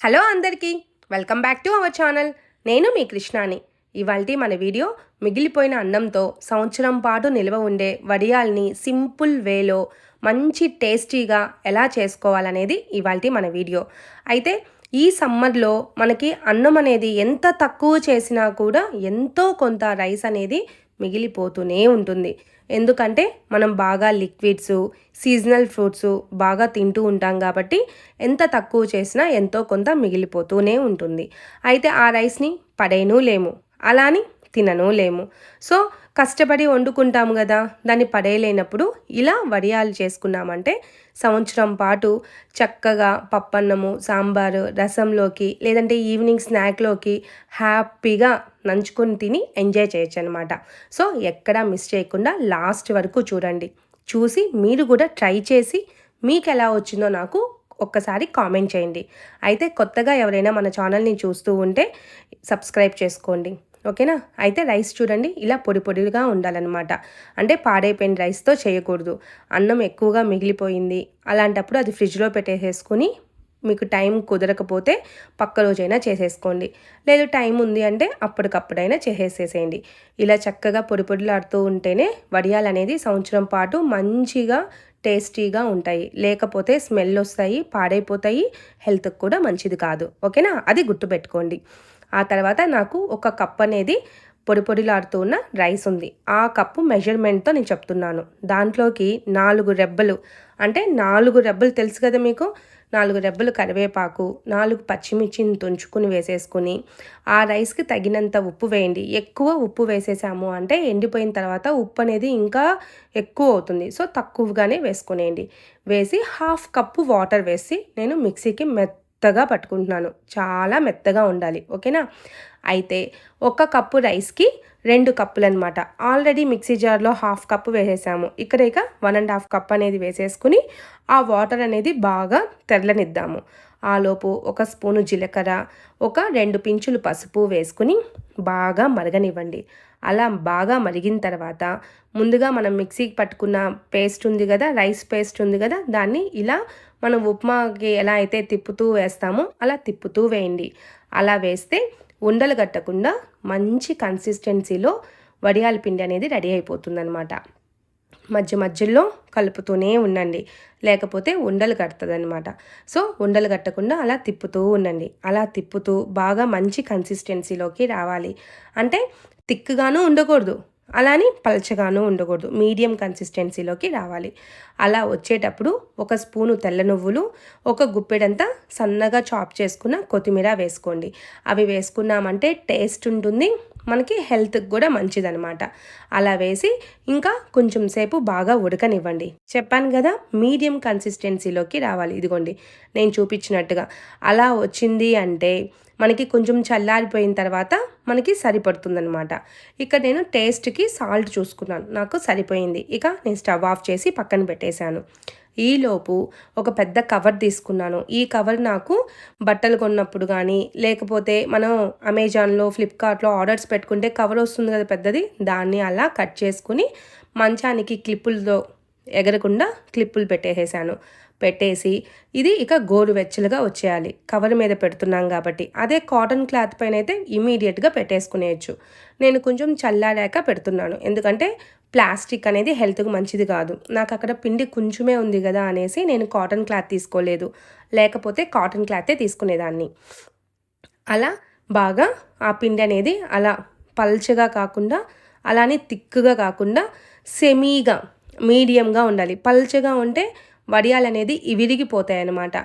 Hello అందరికీ welcome back to our channel. నేను మీ కృష్ణాని. ఇవాళ మన వీడియో మిగిలిపోయిన అన్నంతో సంవత్సరం పాటు నిల్వ ఉండే వడియాల్ని సింపుల్ వేలో మంచి టేస్టీగా ఎలా చేసుకోవాలనేది ఇవాళ మన వీడియో. అయితే ఈ సమ్మర్లో మనకి అన్నం అనేది ఎంత తక్కువ చేసినా కూడా ఎంతో కొంత రైస్ అనేది మిగిలిపోతూనే ఉంటుంది. ఎందుకంటే మనం బాగా లిక్విడ్స్ సీజనల్ ఫ్రూట్స్ బాగా తింటూ ఉంటాం కాబట్టి ఎంత తక్కువ చేసినా ఎంతో కొంత మిగిలిపోతూనే ఉంటుంది. అయితే ఆ రైస్ని పడేనూ లేము. అలా అని తినను లేము. సో కష్టపడి వండుకుంటాము కదా దాన్ని పడేయలేనప్పుడు ఇలా వడియాలు చేసుకున్నామంటే సంవత్సరం పాటు చక్కగా పప్పన్నము సాంబారు రసంలోకి లేదంటే ఈవినింగ్ స్నాక్లోకి హ్యాపీగా నంచుకొని తిని ఎంజాయ్ చేయొచ్చు అనమాట సో ఎక్కడా మిస్ చేయకుండా లాస్ట్ వరకు చూడండి. చూసి మీరు కూడా ట్రై చేసి మీకు ఎలా వచ్చిందో నాకు ఒక్కసారి కామెంట్ చేయండి. అయితే కొత్తగా ఎవరైనా మన ఛానల్ని చూస్తూ ఉంటే సబ్స్క్రైబ్ చేసుకోండి. ఓకేనా? అయితే రైస్ చూడండి ఇలా పొడి పొడిగా ఉండాలన్నమాట. అంటే పాడైపోయిన రైస్తో చేయకూడదు. అన్నం ఎక్కువగా మిగిలిపోయింది. అలాంటప్పుడు అది ఫ్రిడ్జ్లో పెట్టేసేసుకుని మీకు టైం కుదరకపోతే పక్క రోజైనా చేసేసుకోండి. లేదు టైం ఉంది అంటే అప్పటికప్పుడైనా చేసేసేసేయండి. ఇలా చక్కగా పొడి పొడిలాడుతూ ఉంటేనే వడియాలు అనేది సంవత్సరం పాటు మంచిగా టేస్టీగా ఉంటాయి. లేకపోతే స్మెల్ వస్తాయి పాడైపోతాయి హెల్త్కి కూడా మంచిది కాదు. ఓకేనా? అది గుర్తుపెట్టుకోండి. ఆ తర్వాత నాకు ఒక కప్ అనేది పొడి పొడిలాడుతూ ఉన్న రైస్ ఉంది. ఆ కప్పు మెజర్మెంట్తో నేను చెప్తున్నాను. దాంట్లోకి నాలుగు రెబ్బలు అంటే నాలుగు రెబ్బలు తెలుసు కదా మీకు? నాలుగు రెబ్బలు కరివేపాకు నాలుగు పచ్చిమిర్చిని తుంచుకుని వేసేసుకుని ఆ రైస్కి తగినంత ఉప్పు వేయండి. ఎక్కువ ఉప్పు వేసేసాము అంటే ఎండిపోయిన తర్వాత ఉప్పు అనేది ఇంకా ఎక్కువ అవుతుంది. సో తక్కువగానే వేసుకునేయండి. వేసి హాఫ్ కప్పు వాటర్ వేసి నేను మిక్సీకి మెత్త మెత్తగా పట్టుకుంటున్నాను. చాలా మెత్తగా ఉండాలి. ఓకేనా? అయితే ఒక కప్పు రైస్కి రెండు కప్పులు అనమాట ఆల్రెడీ మిక్సీ జార్లో హాఫ్ కప్పు వేసేసాము. ఇక్కడ ఇక వన్ అండ్ హాఫ్ కప్ అనేది వేసేసుకుని ఆ వాటర్ అనేది బాగా తెరలనిద్దాము. ఆలోపు ఒక స్పూను జీలకర్ర ఒక రెండు పించులు పసుపు వేసుకుని బాగా మరగనివ్వండి. అలా బాగా మరిగిన తర్వాత ముందుగా మనం మిక్సీకి పట్టుకున్న పేస్ట్ ఉంది కదా రైస్ పేస్ట్ ఉంది కదా దాన్ని ఇలా మనం ఉప్మాకి ఎలా అయితే తిప్పుతూ వేస్తామో అలా తిప్పుతూ వేయండి. అలా వేస్తే ఉండలు కట్టకుండా మంచి కన్సిస్టెన్సీలో వడియాల పిండి అనేది రెడీ అయిపోతుందనమాట మధ్య మధ్యలో కలుపుతూనే ఉండండి. లేకపోతే ఉండలు కడుతుంది సో ఉండలు కట్టకుండా అలా తిప్పుతూ ఉండండి. అలా తిప్పుతూ బాగా మంచి కన్సిస్టెన్సీలోకి రావాలి. అంటే తిక్కుగాను ఉండకూడదు. అలాని పలచగాను ఉండకూడదు. మీడియం కన్సిస్టెన్సీలోకి రావాలి. అలా వచ్చేటప్పుడు ఒక స్పూను తెల్ల నువ్వులు ఒక గుప్పెడంతా సన్నగా చాప్ చేసుకున్న కొత్తిమీర వేసుకోండి. అవి వేసుకున్నామంటే టేస్ట్ ఉంటుంది మనకి హెల్త్కి కూడా మంచిదనమాట అలా వేసి ఇంకా కొంచెం సేపు బాగా ఉడకనివ్వండి. చెప్పాను కదా మీడియం కన్సిస్టెన్సీలోకి రావాలి. ఇదిగోండి నేను చూపించినట్టుగా. అలా వచ్చింది అంటే మనకి కొంచెం చల్లారిపోయిన తర్వాత మనకి సరిపడుతుందనమాట ఇక్కడ నేను టేస్ట్కి సాల్ట్ చూసుకున్నాను. నాకు సరిపోయింది. ఇక నేను స్టవ్ ఆఫ్ చేసి పక్కన పెట్టేశాను. ఈలోపు ఒక పెద్ద కవర్ తీసుకున్నాను. ఈ కవర్ నాకు బట్టలు కొన్నప్పుడు కానీ లేకపోతే మనం అమెజాన్లో ఫ్లిప్కార్ట్లో ఆర్డర్స్ పెట్టుకుంటే కవర్ వస్తుంది కదా పెద్దది? దాన్ని అలా కట్ చేసుకుని మంచానికి క్లిప్పులతో ఎగరకుండా క్లిప్పులు పెట్టేసేసాను. పెట్టేసి ఇది ఇక గోరువెచ్చలుగా వచ్చేయాలి. కవర్ మీద పెడుతున్నాం కాబట్టి అదే కాటన్ క్లాత్ పైన అయితే ఇమీడియట్గా పెట్టేసుకునేయచ్చు. నేను కొంచెం చల్లారాక పెడుతున్నాను. ఎందుకంటే ప్లాస్టిక్ అనేది హెల్త్కి మంచిది కాదు. నాకు అక్కడ పిండి కొంచెమే ఉంది కదా అనేసి నేను కాటన్ క్లాత్ తీసుకోలేదు. లేకపోతే కాటన్ క్లాతే తీసుకునేదాన్ని. అలా బాగా ఆ పిండి అనేది అలా పల్చగా కాకుండా అలానే థిక్గా కాకుండా సెమీగా మీడియంగా ఉండాలి. పల్చగా ఉంటే వడియాలు అనేది విరిగిపోతాయి అన్నమాట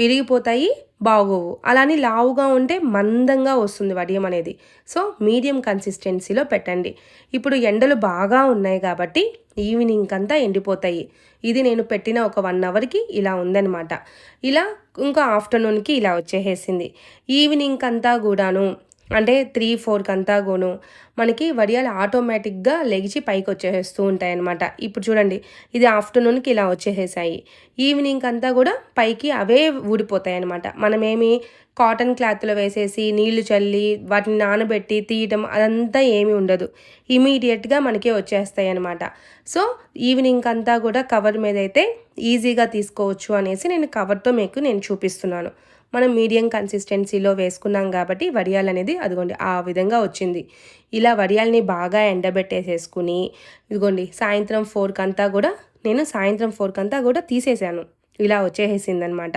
విరిగిపోతాయి బాగోవు. అలానే లావుగా ఉంటే మందంగా వస్తుంది వడియం అనేది సో మీడియం కన్సిస్టెన్సీలో పెట్టండి. ఇప్పుడు ఎండలు బాగా ఉన్నాయి కాబట్టి ఈవినింగ్ అంతా ఎండిపోతాయి. ఇది నేను పెట్టిన ఒక వన్ అవర్కి ఇలా ఉందనమాట ఇలా ఇంకా ఆఫ్టర్నూన్కి ఇలా వచ్చేసేసింది. ఈవినింగ్ అంతా కూడాను అంటే త్రీ ఫోర్కి అంతా గోను మనకి వడియాలు ఆటోమేటిక్గా లెగిచి పైకి వచ్చేస్తూ ఉంటాయి అనమాట ఇప్పుడు చూడండి ఇది ఆఫ్టర్నూన్కి ఇలా వచ్చేసేసాయి. ఈవినింగ్ అంతా కూడా పైకి అవే ఊడిపోతాయి అనమాట మనమేమి కాటన్ క్లాత్లో వేసేసి నీళ్ళు చల్లి వాటిని నానబెట్టి తీయటం అదంతా ఏమీ ఉండదు. ఇమీడియట్గా మనకి వచ్చేస్తాయి అనమాట సో ఈవినింగ్ అంతా కూడా కవర్ మీద అయితే ఈజీగా తీసుకోవచ్చు అనేసి నేను కవర్తో మీకు నేను చూపిస్తున్నాను. మనం మీడియం కన్సిస్టెన్సీలో వేసుకున్నాం కాబట్టి వడియాలు అనేది అదిగోండి ఆ విధంగా వచ్చింది. ఇలా వడియాల్ని బాగా ఎండబెట్టేసేసుకుని ఇదిగోండి సాయంత్రం ఫోర్కి అంతా కూడా నేను సాయంత్రం ఫోర్కి అంతా కూడా తీసేసాను. ఇలా వచ్చేసిందనమాట.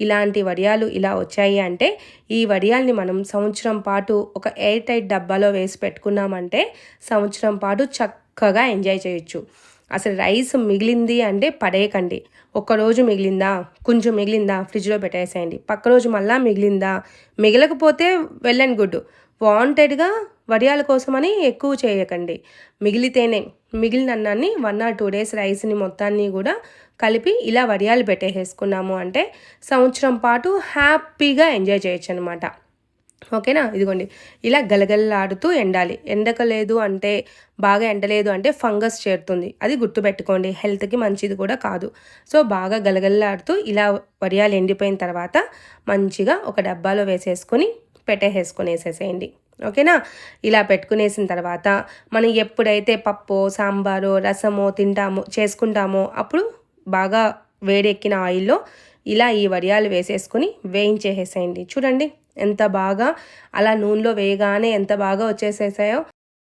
ఇలాంటి వడియాలు ఇలా వచ్చాయి అంటే ఈ వడియాల్ని మనం సంవత్సరం పాటు ఒక ఎయిర్ టైట్ డబ్బాలో వేసి పెట్టుకున్నామంటే సంవత్సరం పాటు చక్కగా ఎంజాయ్ చేయొచ్చు. అసలు రైస్ మిగిలింది అంటే పడేయకండి. ఒక్కరోజు మిగిలిందా? కొంచెం మిగిలిందా? ఫ్రిడ్జ్లో పెట్టేసేయండి. పక్క రోజు మళ్ళా మిగిలిందా? మిగలకపోతే వెళ్ళండి గుడ్డు వాంటెడ్గా వడియాల కోసమని ఎక్కువ చేయకండి. మిగిలితేనే మిగిలిన అన్నాన్ని వన్ ఆర్ టూ డేస్ రైస్ని మొత్తాన్ని కూడా కలిపి ఇలా వడియాలు పెట్టేసేసుకున్నాము అంటే సంవత్సరం పాటు హ్యాపీగా ఎంజాయ్ చేయొచ్చు అనమాట ఓకేనా? ఇదిగోండి. ఇలా గలగలలాడుతూ ఎండాలి. ఎండకలేదు అంటే బాగా ఎండలేదు అంటే ఫంగస్ చేరుతుంది. అది గుర్తుపెట్టుకోండి. హెల్త్కి మంచిది కూడా కాదు. సో బాగా గలగలలాడుతూ ఇలా వడియాలు ఎండిపోయిన తర్వాత మంచిగా ఒక డబ్బాలో వేసేసుకొని పెట్టేసేసుకునేసేసేయండి ఓకేనా? ఇలా పెట్టుకునేసిన తర్వాత మనం ఎప్పుడైతే పప్పు సాంబారు రసమో తింటామో చేసుకుంటామో అప్పుడు బాగా వేడెక్కిన ఆయిల్లో ఇలా ఈ వడియాలు వేసేసుకుని వేయించేసేసేయండి చూడండి. ఎంత బాగా అలా నూనెలో వేయగానే ఎంత బాగా వచ్చేసేసాయో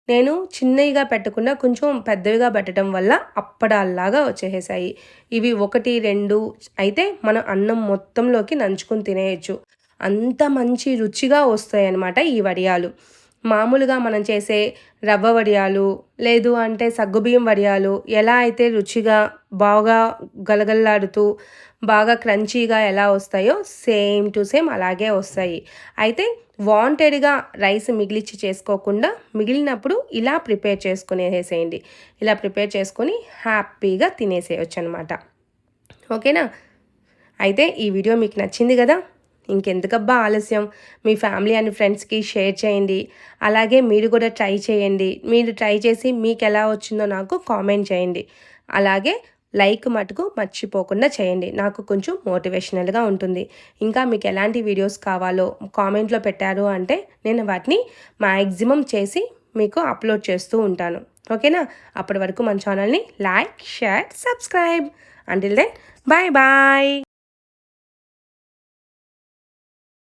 నేను చిన్నవిగా పెట్టకుండా కొంచెం పెద్దవిగా పెట్టడం వల్ల అప్పడాల్లాగా వచ్చేసాయి ఇవి ఒకటి రెండు అయితే మనం అన్నం మొత్తంలోకి నంచుకుని తినేయచ్చు. అంత మంచి రుచిగా వస్తాయి అన్నమాట ఈ వడియాలు. మామూలుగా మనం చేసే రవ్వ వడియాలు లేదు అంటే సగ్గుబియ్యం వడియాలు ఎలా అయితే రుచిగా బాగా గలగల్లాడుతూ బాగా క్రంచీగా ఎలా వస్తాయో సేమ్ టు సేమ్ అలాగే వస్తాయి. అయితే వాంటెడ్గా రైస్ మిగిలిచ్చి చేసుకోకుండా మిగిలినప్పుడు ఇలా ప్రిపేర్ చేసుకునేసేయండి. ఇలా ప్రిపేర్ చేసుకొని హ్యాపీగా తినేసేయచ్చు అనమాట ఓకేనా? అయితే ఈ వీడియో మీకు నచ్చింది కదా? ఇంకెందుకబ్బా ఆలస్యం? మీ ఫ్యామిలీ అండ్ ఫ్రెండ్స్కి షేర్ చేయండి. అలాగే మీరు కూడా ట్రై చేయండి. మీరు ట్రై చేసి మీకు ఎలా వచ్చిందో నాకు కామెంట్ చేయండి. అలాగే లైక్ మటుకు మర్చిపోకుండా చేయండి. నాకు కొంచెం మోటివేషనల్గా ఉంటుంది. ఇంకా మీకు ఎలాంటి వీడియోస్ కావాలో కామెంట్లో పెట్టారు అంటే నేను వాటిని మ్యాక్సిమం చేసి మీకు అప్లోడ్ చేస్తూ ఉంటాను. ఓకేనా? అప్పటి వరకు మన ఛానల్ని like share subscribe. Until then bye bye